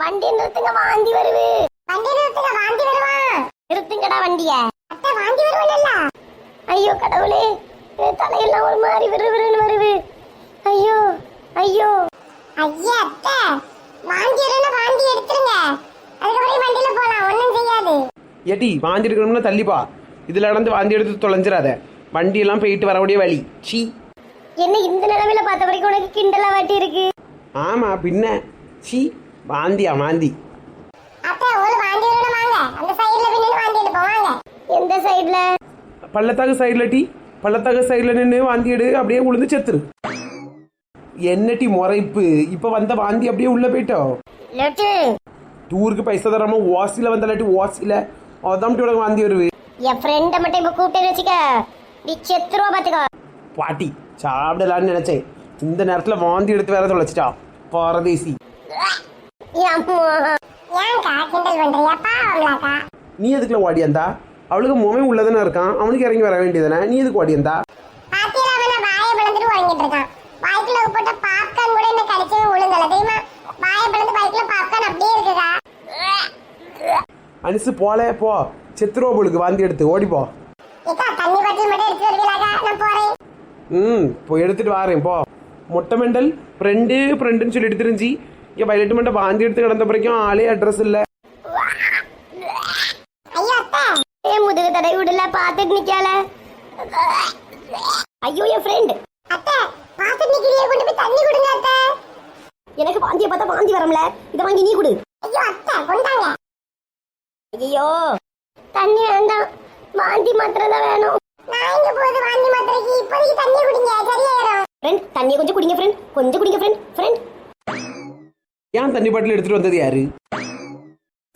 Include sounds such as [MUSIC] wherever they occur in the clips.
வண்டி நிறுத்துங்க வாந்தி வருது. வண்டி நிறுத்துங்க வாந்தி வருவான் நிறுத்துங்கடா வண்டிய. அத்தை வாந்தி வருவல்ல ஐயோ கடவுளே தலையெல்லாம் ஒரு மாதிரி விறுவிறுன்னு வருது. ஐயோ ஐயோ. ஐயா அத்தை வாந்தி வரும்னா வாந்தி எடுத்துருங்க. அதுக்கப்புறம் வண்டியில போலாம் ஒண்ணும் செய்யாது. ஏட்டி வாந்தி எடுக்கணும்னா தள்ளிப்பா. இதில் நடந்து வாந்தி எடுத்து தொலைஞ்சிடாத. வண்டியெல்லாம் போயிட்டு வரக்கூடிய வழி. சீ என்ன இந்த நிலைமையில பார்த்த வரைக்கும் உனக்கு கிண்டலா வாட்டி இருக்கு? ஆமாம் பின்ன. சீ வாந்தியா வாந்தி. அத்தை ஒரு வாந்தி வரணும் வாங்க. அந்த சைடுல பின்னு வாந்தி எடுப்போம். வாங்க. எந்த சைடுல பள்ளத்தாக்கு சைடில் டீ. பள்ளத்தாக்கு சைடில் நின்று வாந்தி எடு அப்படியே உளுந்து செத்துரு. என்ன டீ முறைப்பு? இப்போ வந்த வாந்தி அப்படியே உள்ளே போயிட்டோம் லட்டு. டூருக்கு பைசா தராம வாசியில் வந்தாலாட்டி வாசியில் அதான் டீ உனக்கு வாந்தி வருது. என் ஃப்ரெண்டை மட்டும் இப்ப கூப்பிட்டு வச்சுக்க. நீ செத்துருவா பாத்துக்கோ. பாட்டி சாப்பிடலான்னு நினைச்சேன். இந்த நேரத்தில் வாந்தி எடுத்து வேற தொலைச்சிட்டா. பாரதேசி. ஏன்க்கா கிண்டல் பண்றியாப்பா அவங்களாக்கா நீ எதுக்குள்ள ஓடியந்தா அவளுக்கு முகம் உள்ளதானே இருக்கான். அவனுக்கு இறங்கி வர வேண்டியதானே? நீ எதுக்கு ஓடியந்தா பாத்தியா அவன வாயை பிளந்துட்டு உறங்கிட்டு இருக்கான். வாய்க்குள்ள போட்ட பாப்கார்ன் கூட என்ன கடிச்சவே ஒழுங்கல தெரியுமா? வாயை பிளந்து வாய்க்குள்ள பாப்கார்ன் அப்படியே அனுசு போலே போ. செத்துருவா போலுக்கு வாந்தி எடுத்து ஓடிப்போ ஏக்கா தண்ணி பாட்டில் மட்டும் எடுத்து வருவீங்களாக்கா நான் போறேன். ம் போய் எடுத்துட்டு வாரேன் போ. மொட்டை மெண்டல் ஃப்ரெண்டு ஃப்ரெண்டுன்னு சொல்லிட்டு தெரிஞ்சு இங்கே வயலட்டு மட்டும் வாந்தி எடுத்து கிடந்த பிறக்கும் ஆளே அட்ரஸ் இல்லை. முதுகு தடை விடல பாத்துட்டு நிக்கல. ஐயோ என் ஃப்ரெண்ட் அத்தை பாத்துட்டு நிக்கிறியே கொண்டு போய் தண்ணி கொடுங்க அத்தை. எனக்கு வாந்திய பார்த்தா வாந்தி வரம்ல இத வாங்கி நீ கொடு. ஐயோ அத்தை கொண்டாங்க. ஐயோ தண்ணி வேண்டாம். வாந்தி மாத்திரை தான் வேணும். நான் இங்க போது வாந்தி மாத்திரைக்கு? இப்போதைக்கு தண்ணி குடிங்க சரியாயிரும். ஃப்ரெண்ட் தண்ணியை கொஞ்சம் குடிங்க ஃப்ரெண்ட் கொஞ்சம் குடிங்க ஃப்ரெண்ட் ஃப்ரெண்ட் ஏன் தண்ணி பாட்டில் எடுத்துட்டு வந்தது யாரு?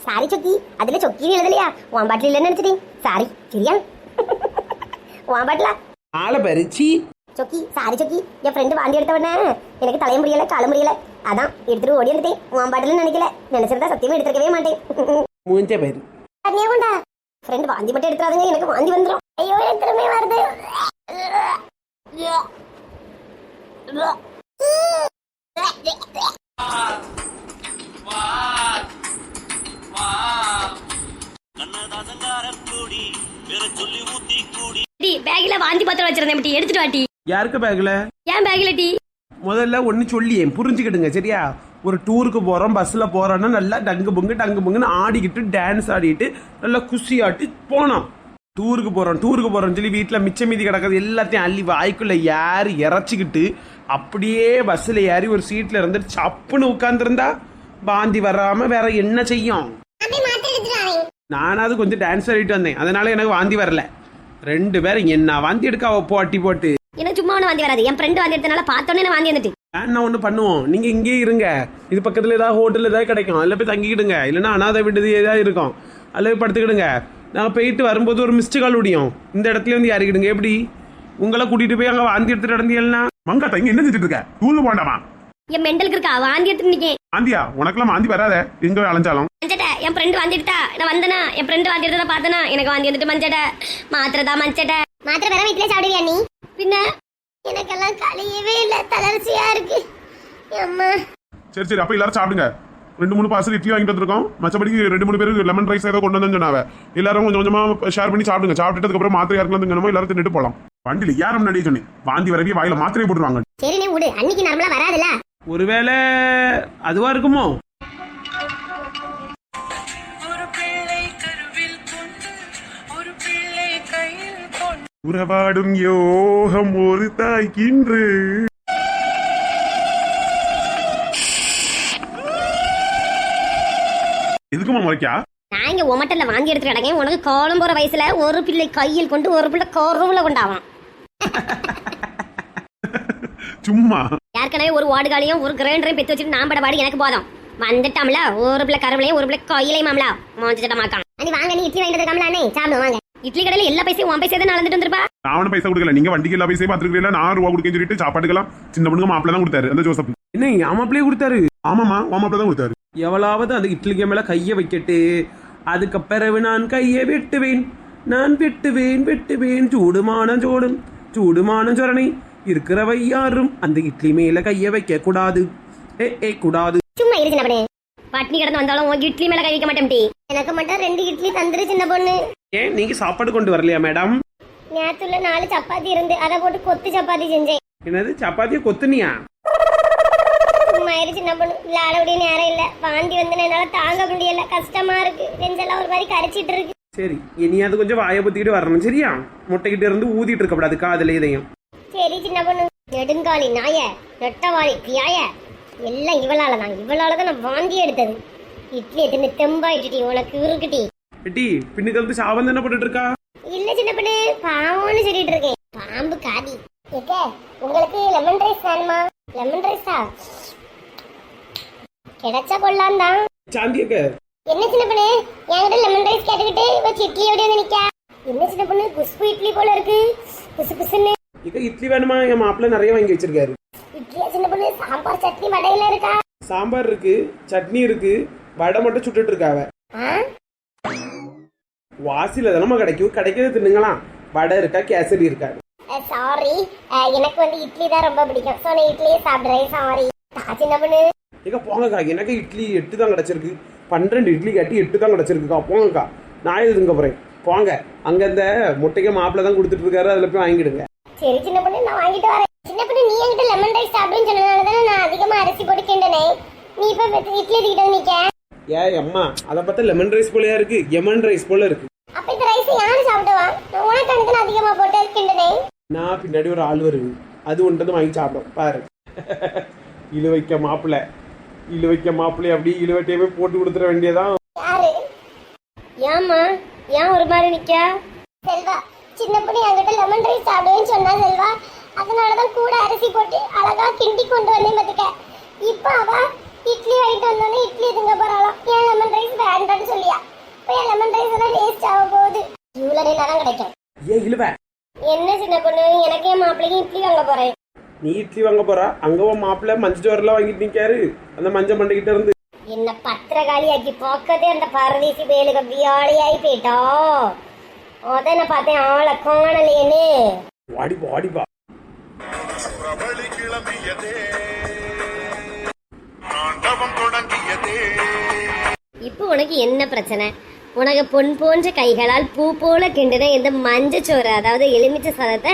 சாரி சொக்கி. அதுல சொக்கின்னு எழுதலையா? உன் பாட்டில் இல்லைன்னு நினைச்சிட்டேன். சாரி சரியா உன் பாட்டிலா? ஆளை பறிச்சு சொக்கி சாரி சொக்கி. என் ஃப்ரெண்டு வாந்தி எடுத்த உடனே எனக்கு தலைய முடியல கால முடியல. அதான் எடுத்துட்டு ஓடி வந்துட்டேன். உன் பாட்டில் நினைக்கல. நினைச்சிருந்தா சத்தியமா எடுத்துக்கவே மாட்டேன். மூஞ்ச பேரு. தண்ணியே கொண்டா? ஃப்ரெண்டு வாந்தி மட்டும் எடுத்துறாதுங்க எனக்கு வாந்தி வந்துடும் ஐயோ எனக்கு திரும்ப வருது. வாந்தி பாத்திரம் வச்சிருந்தேன் டி எடுத்துட்டு வாட்டி யாருக்கு பேக்கில் ஏன் பேக்ல டி? முதல்ல ஒன்று சொல்லியேன் புரிஞ்சுக்கிடுங்க சரியா? ஒரு டூருக்கு போகிறோம் பஸ்ஸில் போகிறோன்னா நல்லா டங்கு பொங்கு டங்கு பொங்குன்னு ஆடிக்கிட்டு டான்ஸ் ஆடிட்டு நல்லா குஷி ஆட்டி போனோம். டூருக்கு போகிறோம் டூருக்கு போகிறோம்னு சொல்லி வீட்டில் மிச்சம் மீதி கிடக்கிறது எல்லாத்தையும் அள்ளி வாய்க்குள்ளே ஏறி இறச்சிக்கிட்டு அப்படியே பஸ்ஸில் ஏறி ஒரு சீட்டில் இருந்து சப்புன்னு உட்காந்துருந்தா பாந்தி வராமல் வேற என்ன செய்யும்? நானாவது கொஞ்சம் டான்ஸ் ஆடிட்டு வந்தேன். அதனால எனக்கு வாந்தி வரல. ரெண்டு பேரும் என்ன வாந்தி எடுக்க அவ போட்டி போட்டு. எனக்கு சும்மா ஒண்ணு வாந்தி வராது. என் ஃப்ரெண்ட் வாந்தி எடுத்தனால பார்த்தோன்னே நான் வாந்தி வந்துட்டு என்ன ஒன்று பண்ணுவோம்? நீங்கள் இங்கேயே இருங்க. இது பக்கத்தில் ஏதாவது ஹோட்டல் ஏதாவது கிடைக்கும். அதில் போய் தங்கிக்கிடுங்க. இல்லைன்னா அனாதை விடுதி ஏதாவது இருக்கும். அதில் போய் படுத்துக்கிடுங்க. நாங்கள் போயிட்டு வரும்போது ஒரு மிஸ்டு கால் முடியும் இந்த இடத்துல வந்து இறக்கிடுங்க எப்படி? உங்களை கூட்டிகிட்டு போய் அங்கே வாந்தி எடுத்துட்டு நடந்தீங்கன்னா. மங்காத்தா இங்க என்ன செஞ்சுட்டு இருக்க? தூங்க போண்டாமா? என் மெண்டலுக்கு இருக்கா? வாந்தி எடுத்துட்டு நிக்கேன். ஆந்தியா உனக்கெல்லாம் மாந்தி வராத? எங்க அலைஞ்சாலும்? மஞ்சட்ட என் ஃப்ரெண்ட் வாந்தி எடுத்தா நான் வந்தனா என் ஃப்ரெண்ட் வாந்தி எடுத்தா பார்த்தனா எனக்கு வாந்தி வந்துட்டு மஞ்சட்ட. மாத்திரை தான் மஞ்சட்ட. மாத்திரை வேற வீட்டுல சாப்பிடுவியா நீ? பின்ன? எனக்கெல்லாம் கழியவே இல்ல. தளர்ச்சியா இருக்கு. அம்மா. சரி சரி அப்ப எல்லாரும் சாப்பிடுங்க. ரெண்டு மூணு பார்சல் இட்லி வாங்கிட்டு வந்திருக்கோம். மற்றபடி ரெண்டு மூணு பேருக்கு லெமன் ரைஸ் ஏதோ கொண்டு வந்து சொன்னாவ. எல்லாரும் கொஞ்சம் கொஞ்சமா ஷேர் பண்ணி சாப்பிடுங்க. சாப்பிட்டதுக்கு அப்புறம் மாத்திரை யாருக்கெல்லாம் திங்கணுமோ எல்லாரும் தின்னுட்டு போலாம். வண்டியில யாரும் முன்னாடியே சொன்னேன். வாந்தி வரவே வாயில மாத்திரையை போட்டுருவாங்க. சரி நீ விடு. அன்னைக்கு நார்மலா வராதுல்ல? ஒருவேளை அதுவா இருக்குமோ? ஒரு பிள்ளை கருவில் கொண்டு ஒரு பிள்ளை கையில் கொண்டு. உறவாடும் யோகம் ஒரு தாய்க்கின்று எதுக்குமா முறைக்கா? நான் இங்க உமட்டல்ல வாந்தி எடுத்துட்டு கிடக்கேன். உனக்கு கோலம் போற வயசுல ஒரு பிள்ளை கையில் கொண்டு ஒரு பிள்ளை கருவுல கொண்டாவான். [LAUGHS] சும்மா. ஏற்கனவே ஒரு வார்டுகாலையும் ஒரு கிரைண்டரையும் பெத்து வச்சுட்டு நான் பட பாடு எனக்கு போதும். வந்துட்டாம்ல ஒரு பிள்ளை கருவிலையும் ஒரு பிள்ளை கையிலையும் மாம்ல மோஞ்சிட்ட மாக்கான். அனி வாங்க நீ இட்லி வாங்கிட்டு இருக்காமல அண்ணே. சாப்பிடுவோம் வாங்க. இட்லி கடையில எல்லா பைசையும் உன் பைசா தான் நடந்துட்டு வந்திருப்பா? நான் பைசா கொடுக்கல. நீங்க வண்டிக்கு எல்லா பைசையும் பார்த்துருக்கீங்களா நான் ரூபா கொடுக்கன்னு சொல்லிட்டு சாப்பாட்டுக்கெல்லாம் சின்ன பொண்ணுங்க மாப்பிள்ள தான் கொடுத்தாரு. அந்த ஜோசப். என்ன ஆமாப்பிளே கொடுத்தாரு? ஆமாமா மாப்பிள்ள தான் கொடுத்தாரு. எவளாவது அந்த இட்லிக்கு மேல கையை வைக்கட்டு அதுக்கு பிறகு நான் கையை வெட்டுவேன். நான் வெட்டுவேன் வெட்டுவேன். சூடுமான சோடும் சூடுமான சொரணை. இருக்கிறவை யாரும் அந்த இட்லி மேல கையை வைக்க கூடாது ஏ ஏ கூடாது. சும்மா இருக்கு நபனே பட்னி கிடந்து வந்தாலும் உன் இட்லி மேல கை வைக்க மாட்டேன் எனக்கு மட்டும் ரெண்டு இட்லி தந்துரு சின்ன பொண்ணு ஏன் நீங்க சாப்பாடு கொண்டு வரலையா மேடம்? நேத்துல நாலு சப்பாத்தி இருந்து அதை போட்டு கொத்து சப்பாத்தி செஞ்சேன். என்னது சப்பாத்தியை கொத்துனியா? சும்மாயிரு சின்ன பொண்ணு விளையாடக்கூடிய நேரம் இல்ல. வாந்தி வந்து என்னால தாங்க முடியல. கஷ்டமா இருக்கு. நெஞ்செல்லாம் ஒரு மாதிரி கரைச்சிட்டு இருக்கு. சரி இனியாவது கொஞ்சம் வாயை பத்திக்கிட்டு வரணும் சரியா? முட்டைக்கிட்ட இருந்து ஊதிட்டு இருக்கக்கூடாது காதுல இதையும். சரி சின்ன பொண்ணு. நெடுங்காலி நாய நெட்டவாளி பியாய எல்லாம் இவளால தான். இவளால தான் நான் வாந்தி எடுத்தது. இட்லி எத்தனை தெம்பாயிட்டுடி உனக்கு இருக்குடி எட்டி பின்னுக்கு வந்து சாபம் தானே போட்டுட்டு இருக்கா? இல்ல சின்ன பொண்ணு பாவம்னு சொல்லிட்டு இருக்கேன். பாம்பு காதி. ஏக்க உங்களுக்கு லெமன் ரைஸ் வேணுமா? லெமன் ரைஸா கிடைச்சா கொள்ளலாம் தான். சாந்தியக்க என்ன சின்ன பொண்ணு? என்கிட்ட லெமன் ரைஸ் கேட்டுக்கிட்டு வச்சு இட்லி எப்படி வந்து நிக்கா. என்ன சின்ன பொண்ணு? குஷ்பு இட்லி போல இருக்கு. குசு குசுன்னு. இக்க இட்லி வேணுமா? என் மாப்பிள்ள நிறைய வாங்கி வச்சிருக்காரு. இட்லியா சின்ன பொண்ணு சாம்பார் சட்னி வடையில இருக்கா? சாம்பார் இருக்கு சட்னி இருக்கு வடை மட்டும் சுட்டுட்டு இருக்காவ? வாசில தானமா கிடைக்கும். கிடைக்கிறது தின்னுங்களாம். வடை இருக்கா கேசரி இருக்கா? சாரி எனக்கு வந்து இட்லி தான் ரொம்ப பிடிக்கும். ஸோ நான் இட்லியே சாப்பிட்றேன். சாரி சின்ன பொண்ணு. ஏக்கா போங்கக்கா எனக்கு இட்லி எட்டு தான் கிடைச்சிருக்கு. பன்னிரெண்டு இட்லி கட்டி எட்டு தான் கிடைச்சிருக்குக்கா போங்கக்கா நான் எது திங்க போறேன்? போங்க. அங்க இந்த முட்டைக்கு மாப்பிள்ள தான் கொடுத்துட்டு இருக்காரு. அதுல போய் வாங்கிடுங்க. சரி சின்ன பொண்ணு நான் வாங்கிட்டு வரேன். சின்ன பொண்ணு நீ என்கிட்ட லெமன் ரைஸ் சாப்பிடுன்னு சொன்னதால தானே நான் அதிகமா அரிசி போட்டு கிண்டனே. நீ இப்ப இட்லி தூக்கிட்டு வந்து நிக்க. ஏ அம்மா அதை பார்த்தா லெமன் ரைஸ் போலயா இருக்கு எமன் ரைஸ் போல இருக்கு. அப்ப இந்த ரைஸ் யாரு சாப்பிடுவா நான் உனக்கு எனக்கு அதிகமா போட்டு கிண்டனே. நான் பின்னாடி ஒரு ஆள் வருது. அது ஒன்று வாங்கி சாப்பிடும். பாரு. இழுவைக்க மாப்பிள்ளை. இழுவைக்க மாப்பிள்ளை அப்படி இழுவட்டையவே போட்டு கொடுத்துட வேண்டியதான் யாரு? ஏம்மா? ஏன் ஒரு மாதிரி நிக்க? செல்வா சின்ன பொண்ணு என்கிட்ட லெமன் ரைஸ் சாப்பிடுவேன்னு சொன்னா செல்வா. அதனாலதான் கூட அரிசி போட்டு அழகா கிண்டி கொண்டு வந்தேன் பாத்துக்க இப்ப அவ இட்லி வாங்கிட்டு வந்தோடனே இட்லி திங்க போறாளாம் ஏன் லெமன் ரைஸ் வேண்டாம்னு சொல்லியா? இப்ப என் லெமன் ரைஸ் எல்லாம் வேஸ்ட் ஆக போகுது? இவ்வளவு நேரம் தான் கிடைக்கும். ஏ இழுவ. என்ன சின்ன பொண்ணு? எனக்கே மாப்பிள்ளைக்கு இட்லி வாங்க போறேன். நீ இட்லி வாங்க போறா? அங்க உன் மாப்பிள்ளை மஞ்சள் ஜோரெல்லாம் வாங்கிட்டு நிக்காரு. அந்த மஞ்சள் மண்டைக்கிட்ட இருந்து. என்ன பத்திரகாளியாக்கி போக்கதே அந்த பரதேசி வேலுக்கு வியாடியாகி போயிட்டா? அதான் நான் பார்த்தேன் ஆளை காணலேன்னு வாடி வாடிப்பா பிரபலி கிளம்பியதே. தாண்டவம் தொடங்கியதே. இப்போ உனக்கு என்ன பிரச்சனை? உனக்கு பொன் போன்ற கைகளால் பூ போல கிண்டின இந்த மஞ்சச்சோறு அதாவது எலுமிச்சை சாதத்தை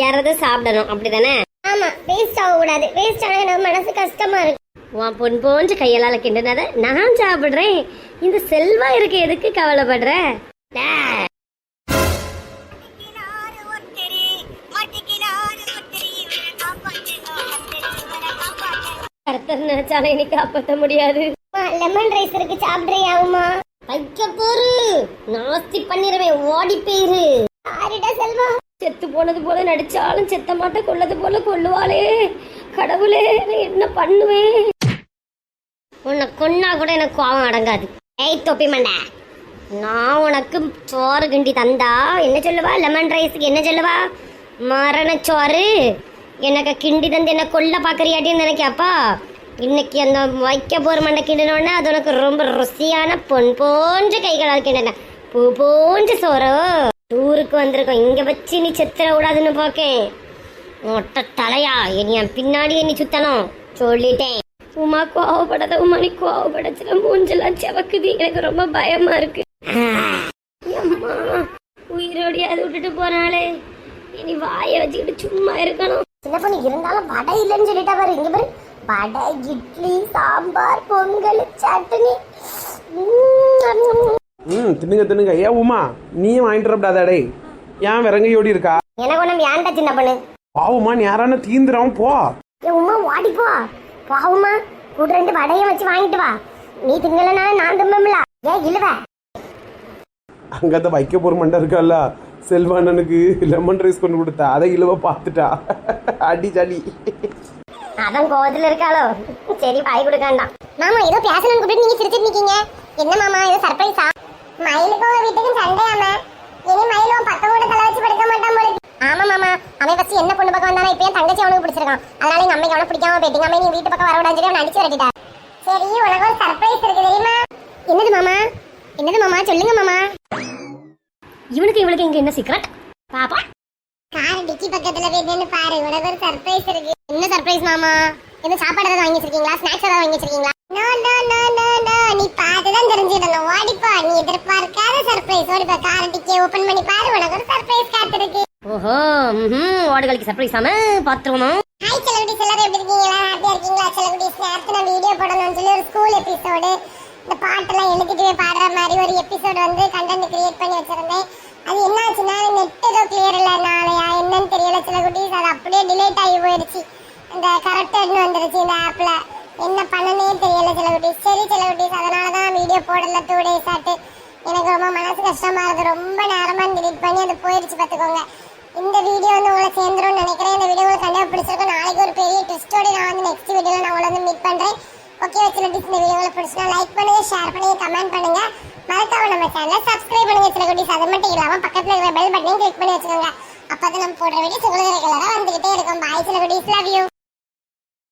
யாராவது சாப்பிடணும் அப்படிதானே? ஆமா வேஸ்ட் ஆக கூடாது வேஸ்ட் ஆனா நம்ம மனசு கஷ்டமா இருக்கு. உன் பொன் போன்ற கையலால கிண்டினதை நான் சாப்பிடுறேன். இந்த செல்வா இருக்க எதுக்கு கவலைப்படுற? டே. கர்த்தர் நினைச்சாலும் இன்னைக்கு காப்பாற்ற முடியாது. லெமன் ரைஸ் இருக்கு சாப்பிடுறியாவுமா வைக்க போரு. நாஸ்தி பண்ணிடுவேன் ஓடி போயிரு. ஆரிடா செல்வா. செத்து போனது போல நடிச்சாலும் செத்த மாட்ட கொல்லது போல கொல்லுவாளே. கடவுளே என்ன பண்ணுவேன்? உன்னை கொன்னா கூட எனக்கு கோவம் அடங்காது. ஏய் தொப்பி மண்டை. நான் உனக்கு சோறு கிண்டி தந்தா என்ன சொல்லுவா? லெமன் ரைஸுக்கு என்ன சொல்லுவா? மரணச்சோறு. எனக்கு கிண்டி தந்து என்ன கொல்ல பார்க்கறியாட்டின்னு நினைக்காப்பா இன்னைக்கு அந்த வைக்க போற மண்டை கிண்டினோடனே அது உனக்கு ரொம்ப ருசியான பொன் போன்ற கைகளால் கிண்டன. பூ போன்ற சோறோ. டூருக்கு வந்திருக்கோம். இங்கே வச்சு நீ செத்துற விடாதுன்னு போக்கேன் மொட்டை தலையா? இனி என் பின்னாடி நீ சுத்தணும். சொல்லிட்டேன். உமா கோவப்படாத உமா நீ கோவப்படச்சுல மூஞ்செல்லாம் செவக்குது. எனக்கு ரொம்ப பயமா இருக்கு. அம்மா உயிரோடையாவது விட்டுட்டு போனாலே இனி வாயை வச்சுக்கிட்டு சும்மா இருக்கணும். சின்ன பொண்ணு இருந்தாலும் வடை இல்லைன்னு சொல்லிட்டா பாரு. இங்க பாரு. வடை இட்லி சாம்பார் பொங்கல் சட்னி. ம் தின்னுங்க தின்னுங்க. ஏ உமா நீயும் வாங்கிட்டு டேய். ஏன் விறங்கையோடி இருக்கா? எனக்கு ஒண்ணும் வேண்டாம் சின்ன பொண்ணு. பாவுமா நீ யாரான தீந்துறாம போ. ஏ உமா ஓடி போ. பாவுமா கூட ரெண்டு வடையும் வச்சு வாங்கிட்டு வா. நீ திங்கலனா நான் திம்பம்ல ஏ இழுவ. அங்க அந்த வைக்க போற மண்டை இருக்கால. செல்வானனுக்கு லெமன் ரைஸ் கொண்டு கொடுத்தா. அதை இழுவ பார்த்துட்டா. அடி சளி அதான் கோவத்துல இருக்காளோ? சரி பாய் கொடுக்காண்டாம் மாமா ஏதோ பேசணும்னு கூப்பிட்டு நீங்க சிரிச்சிட்டு நிக்கீங்க. என்ன மாமா ஏதோ சர்ப்ரைஸா? மயிலுக்கும் உங்க வீட்டுக்கும் சண்டையாம. இனி மயிலும் பக்கம் கூட தலை வச்சு படுக்க மாட்டான் போல ஆமா மாமா. அவன் ஃபர்ஸ்ட் என்ன பொண்ணு பக்கம் வந்தானா இப்ப தங்கச்சி அவனுக்கு பிடிச்சிருக்கான். அதனால எங்க அம்மைக்கு அவனை பிடிக்காம போயிட்டு அம்மா நீ வீட்டு பக்கம் வரவிடான்னு சொல்லி அவன் அடிச்சு வரட்டிட்டா. சரி உனக்கு ஒரு சர்ப்ரைஸ் இருக்கு தெரியுமா? என்னது மாமா? என்னது மாமா? சொல்லுங்க மாமா. இவனுக்கு இவளுக்கு இங்க என்ன சீக்கிரம் சார் இவ்வளவு ஒரு சர்ப்ரைஸ் இருக்கு. என்ன சர்ப்ரைஸ் மாமா? என்ன சாப்பாடு ஏதாவது வாங்கி ஸ்நாக்ஸ் ஏதாவது வாங்கி வச்சிருக்கீங்களா? No no no no no நீ பார்த்து தெரிஞ்சிடணும் ஓடிப்பா. நீ எதிர்பார்க்காத சர்ப்ரைஸ் ஓடிப்பா. கார் டிக்கே ஓபன் பண்ணி பாரு. உனக்கு ஒரு சர்ப்ரைஸ் காத்திருக்கு. ஓஹோ ம் ஓடுகளுக்கு சர்ப்ரைஸ் ஆமா பாத்துருவோம் ஹாய் செலபிரிட்டிஸ் எல்லாரும் எப்படி இருக்கீங்களா ஹாப்பியா இருக்கீங்களா? செலபிரிட்டிஸ் நேரத்து நான் வீடியோ போடணும்னு சொல்லி ஒரு ஸ்கூல் எபிசோடு இந்த பாட்டெல்லாம் எழுதிட்டு பாடுற மாதிரி ஒரு எபிசோடு வந்து கண்டென்ட் கிரியேட் பண்ணி வச்சிருந்தேன். அது என்ன ஆச்சுன்னா நெட் ஏதோ கிளியர் இல்லை நாளையா என்னன்னு தெரியல. செலகுடிஸ் அது அப்படியே டிலேட் ஆகி போயிடுச்சு. இந்த கரெக்டட்னு வந்துருச்சு இந்த ஆப்பில் என்ன பண்ணனே தெரியல செலகுடிஸ் சரி செலகுடிஸ் அதனால தான் வீடியோ போடல டூ டேஸ் ஆட்டு. எனக்கு ரொம்ப மனசு கஷ்டமாக இருக்குது ரொம்ப நேரமாக டிலீட் பண்ணி அது போயிடுச்சு பார்த்துக்கோங்க. இந்த வீடியோ வந்து உங்களை சேர்ந்துரும்னு நினைக்கிறேன். இந்த வீடியோ உங்களுக்கு கண்டிப்பாக பிடிச்சிருக்கும். நாளைக்கு ஒரு பெரிய ட்விஸ்டோடு நான் வந்து நெக்ஸ்ட் வீடியோவில் நான் உங்களை வந்து மீட் பண்ணுறேன் ஓகே வச்சுட்டு இந்த வீடியோவில் பிடிச்சினா லைக் பண்ணுங்க ஷேர் பண்ணுங்க கமெண்ட் பண்ணுங்க. மறக்காம நம்ம சேனலை சப்ஸ்கிரைப் பண்ணுங்க சில குட்டிஸ் அது மட்டும் இல்லாமல் பக்கத்தில் இருக்கிற பெல் பட்டனையும் கிளிக் பண்ணி வச்சுக்கோங்க. அப்போ தான் நம்ம போடுற வீடியோஸ் உங்களுக்கு ரெகுலராக வந்துகிட்டே இருக்கும். பாய் சில குட்டிஸ் லவ் யூ